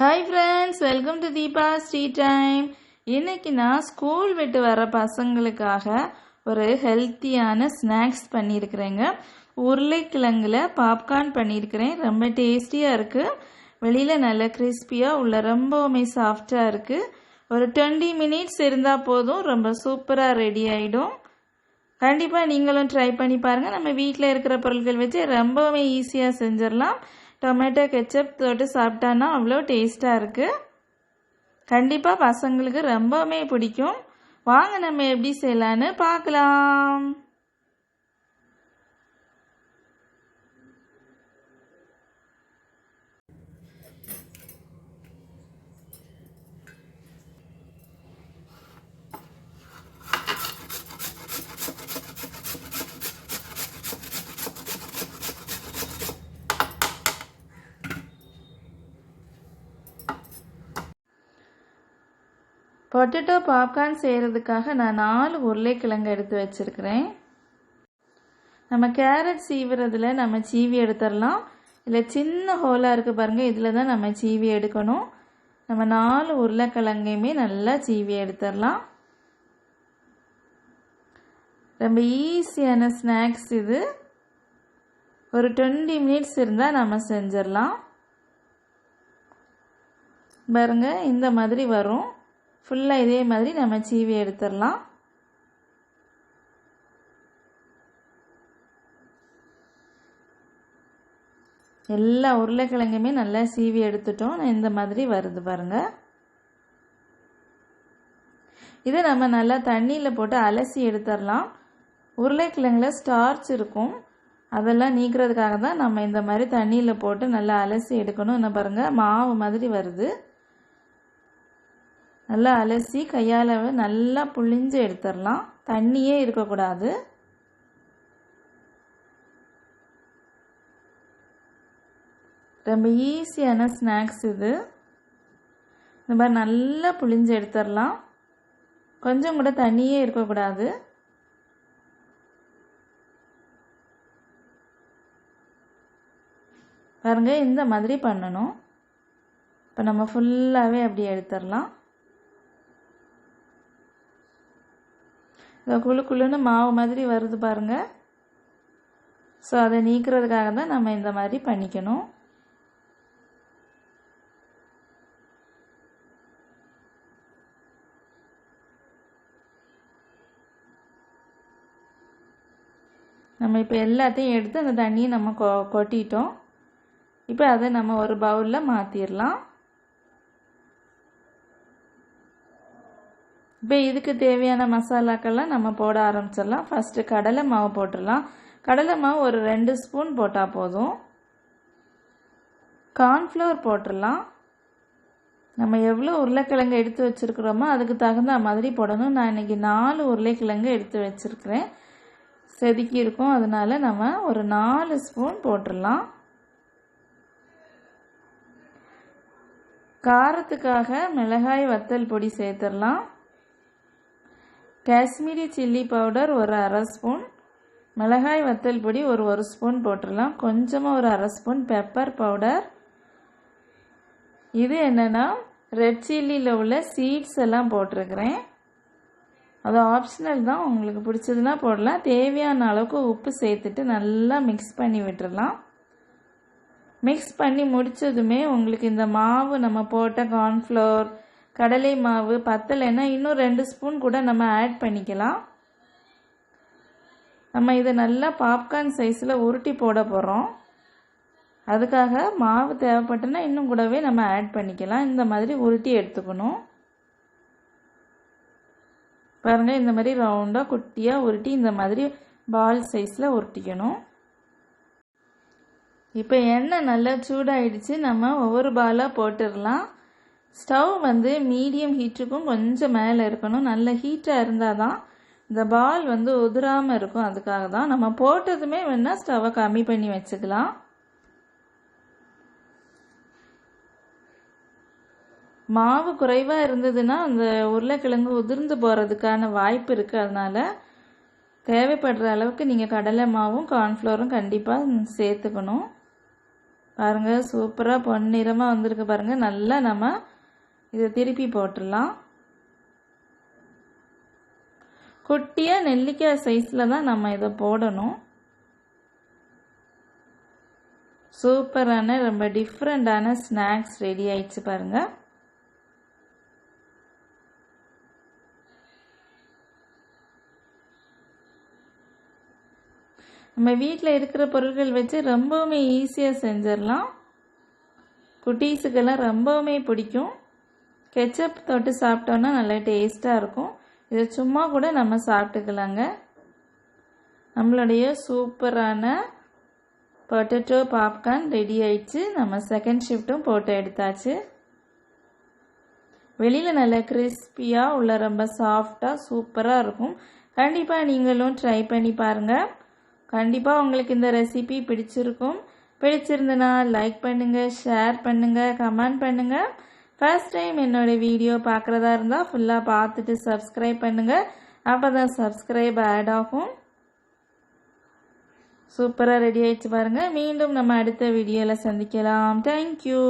Hi friends welcome to Deepa Sri time இன்னைக்கு நான் school விட்டு வர பசங்களுக்காக ஒரு ஹெல்த்தியான ஸ்நாக்ஸ் பண்ணியிருக்கிறேங்க. உருளைக்கிழங்குல பாப்கார்ன் பண்ணியிருக்கிறேன். ரொம்ப டேஸ்டியாக இருக்குது வெளியில் நல்லா கிறிஸ்பியாக உள்ள ரொம்பவுமே சாஃப்டாக இருக்குது ஒரு டுவெண்ட்டி மினிட்ஸ் இருந்தால் போதும் ரொம்ப சூப்பராக ரெடி ஆகிடும் கண்டிப்பாக நீங்களும் ட்ரை பண்ணி பாருங்கள் நம்ம வீட்டில் இருக்கிற பொருட்கள் வச்சு ரொம்பவுமே ஈஸியாக செஞ்சிடலாம். டொமேட்டோ கெச்சப் தொட்டு சாப்பிட்டான்னா அவ்வளோ டேஸ்ட்டாக இருக்குது கண்டிப்பாக பசங்களுக்கு ரொம்பவுமே பிடிக்கும். வாங்க நம்ம எப்படி செய்யலான்னு பார்க்கலாம். பொட்டேட்டோ பாப்கார்ன் செய்கிறதுக்காக நான் நாலு உருளைக்கிழங்கு எடுத்து வச்சுருக்கிறேன். நம்ம கேரட் சீவுறதுல நம்ம சீவி எடுத்துடலாம். இல்லை சின்ன ஹோலாக இருக்குது பாருங்கள் இதில் தான் நம்ம சீவி எடுக்கணும். நம்ம நாலு உருளைக்கிழங்கையுமே நல்லா சீவி எடுத்துடலாம். ரொம்ப ஈஸியான ஸ்நாக்ஸ் இது. ஒரு டுவெண்ட்டி மினிட்ஸ் இருந்தால் நம்ம செஞ்சிடலாம். பாருங்க இந்த மாதிரி வரும். ஃபுல்லாக இதே மாதிரி நம்ம சீவி எடுத்துடலாம். எல்லா உருளைக்கிழங்குமே நல்லா சீவி எடுத்துட்டோம். இந்த மாதிரி வருது பாருங்க. இதை நம்ம நல்லா தண்ணியில் போட்டு அலசி எடுத்துடலாம். உருளைக்கிழங்குல ஸ்டார்ச் இருக்கும். அதெல்லாம் நீக்கிறதுக்காக தான் நம்ம இந்த மாதிரி தண்ணியில் போட்டு நல்லா அலசி எடுக்கணும். என்ன பாருங்கள் மாவு மாதிரி வருது. நல்லா அலசி கையால் நல்லா புழிஞ்சு எடுத்துடலாம் தண்ணியே இருக்கக்கூடாது. ரொம்ப ஈஸியான ஸ்நாக்ஸ் இது. இந்த மாதிரி நல்லா புழிஞ்சு எடுத்துடலாம் கொஞ்சம் கூட தண்ணியே இருக்கக்கூடாது. பாருங்கள் இந்த மாதிரி பண்ணணும். இப்போ நம்ம ஃபுல்லாகவே அப்படி எடுத்துடலாம் இந்த குழு குழுன்னு மாவு மாதிரி வருது பாருங்கள் ஸோ அதை நீக்கிறதுக்காக தான் நம்ம இந்த மாதிரி பண்ணிக்கணும். நம்ம இப்போ எல்லாத்தையும் எடுத்து அந்த தண்ணியை நம்ம கொ கொட்டிட்டோம். இப்போ அதை நம்ம ஒரு பவுலில் மாற்றிடலாம் இப்போ இதுக்கு தேவையான மசாலாக்கள்லாம் நம்ம போட ஆரம்பிச்சிடலாம். ஃபஸ்ட்டு கடலை மாவு போட்டுடலாம். கடலை மாவு ஒரு ரெண்டு ஸ்பூன் போட்டால் போதும். கார்ன்ஃப்ளவர் போட்டுடலாம். நம்ம எவ்வளோ உருளைக்கிழங்கு எடுத்து வச்சுருக்குறோமோ அதுக்கு தகுந்த மாதிரி போடணும். நான் இன்றைக்கி நாலு உருளைக்கிழங்கு எடுத்து வச்சுருக்கிறேன். செதுக்கி இருக்கும். அதனால நம்ம ஒரு நாலு ஸ்பூன் போட்டுடலாம். காரத்துக்காக மிளகாய் வத்தல் பொடி சேர்த்துடலாம். காஷ்மீரி சில்லி பவுடர் ஒரு அரை ஸ்பூன் மிளகாய் வத்தல் பொடி ஒரு ஒரு ஸ்பூன் போட்டுடலாம். கொஞ்சமாக ஒரு அரை ஸ்பூன் பெப்பர் பவுடர். இது என்னென்னா ரெட் சில்லியில் உள்ள சீட்ஸ் எல்லாம் போட்டிருக்கிறேன். அது ஆப்ஷனல் தான் உங்களுக்கு பிடிச்சதுன்னா போடலாம். தேவையான அளவுக்கு உப்பு சேர்த்துட்டு நல்லா மிக்ஸ் பண்ணி விட்டுடலாம். மிக்ஸ் பண்ணி முடித்ததுமே உங்களுக்கு இந்த மாவு நம்ம போட்ட கார்ன்ஃப்ளவர் கடலை மாவு பத்தலைன்னா இன்னும் ரெண்டு ஸ்பூன் கூட நம்ம ஆட் பண்ணிக்கலாம். நம்ம இதை நல்லா பாப்கார்ன் சைஸில் உருட்டி போட போகிறோம் அதுக்காக மாவு தேவைப்பட்டுன்னா இன்னும் கூடவே நம்ம ஆட் பண்ணிக்கலாம். இந்த மாதிரி உருட்டி எடுத்துக்கணும். பாருங்கள் இந்த மாதிரி ரவுண்டாக குட்டியாக உருட்டி இந்த மாதிரி பால் சைஸில் உருட்டிக்கணும். இப்போ எண்ணெய் நல்லா சூடாயிடுச்சு. நம்ம ஒவ்வொரு பாலாக போட்டுடலாம். ஸ்டவ் வந்து மீடியம் ஹீட்டுக்கும் கொஞ்சம் மேலே இருக்கணும். நல்ல ஹீட்டாக இருந்தால் தான் இந்த பால் வந்து உதிராமல் இருக்கும். அதுக்காக தான் நம்ம போட்டதுமே வேணால் ஸ்டவ்வை கம்மி பண்ணி வச்சுக்கலாம். மாவு குறைவாக இருந்ததுன்னா அந்த உருளைக்கிழங்கு உதிர்ந்து போகிறதுக்கான வாய்ப்பு இருக்குது அதனால் தேவைப்படுற அளவுக்கு நீங்கள் கடலை மாவும் கார்ன்ஃப்ளோரும் கண்டிப்பாக சேர்த்துக்கணும். பாருங்கள் சூப்பராக பொன்னிறமாக வந்திருக்கு பாருங்கள் நல்லா நம்ம இதை திருப்பி போட்டுடலாம். குட்டியாக நெல்லிக்காய் சைஸில் தான் நம்ம இதை போடணும். சூப்பரான ரொம்ப டிஃப்ரெண்ட்டான ஸ்நாக்ஸ் ரெடி ஆயிடுச்சு பாருங்கள் நம்ம வீட்டில் இருக்கிற பொருட்கள் வச்சு ரொம்பவுமே ஈஸியாக செஞ்சிடலாம். குட்டீஸுக்கெல்லாம் ரொம்பவுமே பிடிக்கும். கெச்சப் தொட்டு சாப்பிட்டோன்னா நல்லா டேஸ்ட்டாக இருக்கும். இதை சும்மா கூட நம்ம சாப்பிட்டுக்கலாங்க. நம்மளுடைய சூப்பரான பொட்டேட்டோ பாப்கார்ன் ரெடி ஆயிடுச்சு. நம்ம செகண்ட் ஷிஃப்ட்டும் போட்டு எடுத்தாச்சு. வெளியில் நல்லா கிறிஸ்பியாக உள்ள ரொம்ப சாஃப்டாக சூப்பராக இருக்கும். கண்டிப்பாக நீங்களும் ட்ரை பண்ணி பாருங்கள் கண்டிப்பாக உங்களுக்கு இந்த ரெசிபி பிடிச்சிருக்கும். பிடிச்சிருந்தனா லைக் பண்ணுங்கள் ஷேர் பண்ணுங்கள் கமெண்ட் பண்ணுங்கள் ஃபர்ஸ்ட் டைம் என்னோடய வீடியோ பார்க்குறதா இருந்தால் ஃபுல்லாக பார்த்துட்டு சப்ஸ்கிரைப் பண்ணுங்கள் அப்போ தான் சப்ஸ்கிரைப் ஆட் ஆகும் சூப்பராக ரெடி ஆயிடுச்சு பாருங்கள் மீண்டும் நம்ம அடுத்த வீடியோவில் சந்திக்கலாம். தேங்க்யூ